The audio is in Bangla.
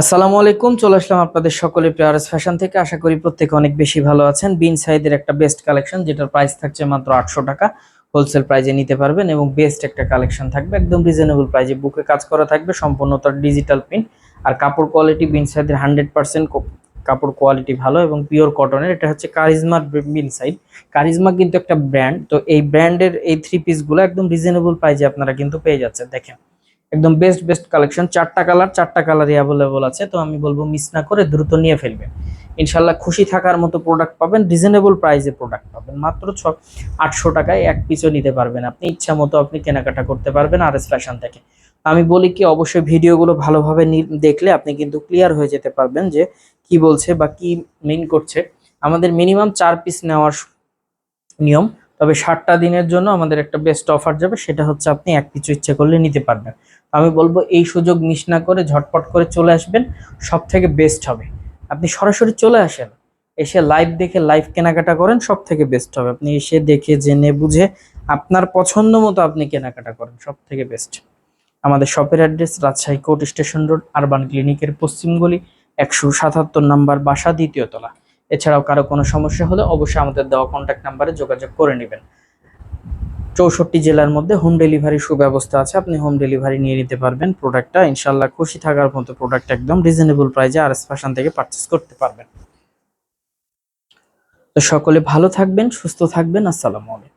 আসসালামু আলাইকুম চলে আসলাম আপনাদের সকলে পেয়ারস ফ্যাশন থেকে। আশা করি প্রত্যেকে অনেক বেশি ভালো আছেন। বিন সাইদের একটা বেস্ট কালেকশন যেটার প্রাইস থাকছে মাত্র আটশো টাকা। হোলসেল প্রাইজে নিতে পারবেন এবং বেস্ট একটা কালেকশন থাকবে। একদম রিজনেবল প্রাইজে বুকে কাজ করা থাকবে, সম্পূর্ণ তার ডিজিটাল প্রিন্ট আর কাপড় কোয়ালিটি বিন সাইদের হান্ড্রেড পার্সেন্ট কাপড় কোয়ালিটি ভালো এবং পিওর কটনের এটা হচ্ছে কারিজমার বিন সাইড কারিজমা কিন্তু একটা ব্র্যান্ড তো এই ব্র্যান্ডের এই থ্রি পিসগুলো একদম রিজনেবল প্রাইজে আপনারা কিন্তু পেয়ে যাচ্ছেন। দেখেন একদম বেস্ট বেস্ট কালেকশন চারটা কালার চারটা কালারই অ্যাভেলেবল আছে। তো আমি বলব মিস না করে দ্রুত নিয়ে ফেলবেন। ইনশাল্লাহ খুশি থাকার মতো প্রোডাক্ট পাবেন রিজনেবল প্রাইসে প্রোডাক্ট পাবেন। মাত্র ছ, আটশো টাকায় এক পিসও নিতে পারবেন আপনি। ইচ্ছা মতো আপনি কেনাকাটা করতে পারবেন আর এস ফ্যাশন থেকে। আমি বলি কি, অবশ্যই ভিডিওগুলো ভালোভাবে দেখলে আপনি কিন্তু ক্লিয়ার হয়ে যেতে পারবেন যে কি বলছে বা কি মিন করছে। আমাদের মিনিমাম চার পিস নেওয়ার নিয়ম তবে ষাটটা দিনের জন্য আমাদের একটা বেস্ট অফার যাবে, সেটা হচ্ছে আপনি এক কিছু ইচ্ছে করলে নিতে পারবেন। আমি বলব, এই সুযোগ মিস না করে ঝটপট করে চলে আসবেন সব থেকে বেস্ট হবে। আপনি সরাসরি চলে আসেন, এসে লাইভ দেখে লাইভ কেনাকাটা করেন সব থেকে বেস্ট হবে। আপনি এসে দেখে, জেনে, বুঝে আপনার পছন্দ মতো আপনি কেনাকাটা করেন সব থেকে বেস্ট আমাদের শপের address Rajshahi court station road urban ক্লিনিকের পশ্চিম গলি, একশো সাতাত্তর নাম্বার বাসা, দ্বিতীয় তলা। এছাড়াও কারও কোনো সমস্যা হলে অবশ্যই আমাদের দেওয়া কন্ট্যাক্ট নাম্বারে যোগাযোগ করে নেবেন। চৌষট্টি জেলার মধ্যে হোম ডেলিভারি সুব্যবস্থা আছে, আপনি হোম ডেলিভারি নিয়ে নিতে পারবেন প্রোডাক্টটা ইনশাল্লাহ খুশি থাকার মতো প্রোডাক্ট একদম রিজনেবল প্রাইজে আর এস ফ্যাশন থেকে পারচেস করতে পারবেন। তো সকলে ভালো থাকবেন, সুস্থ থাকবেন, আসসালামু আলাইকুম।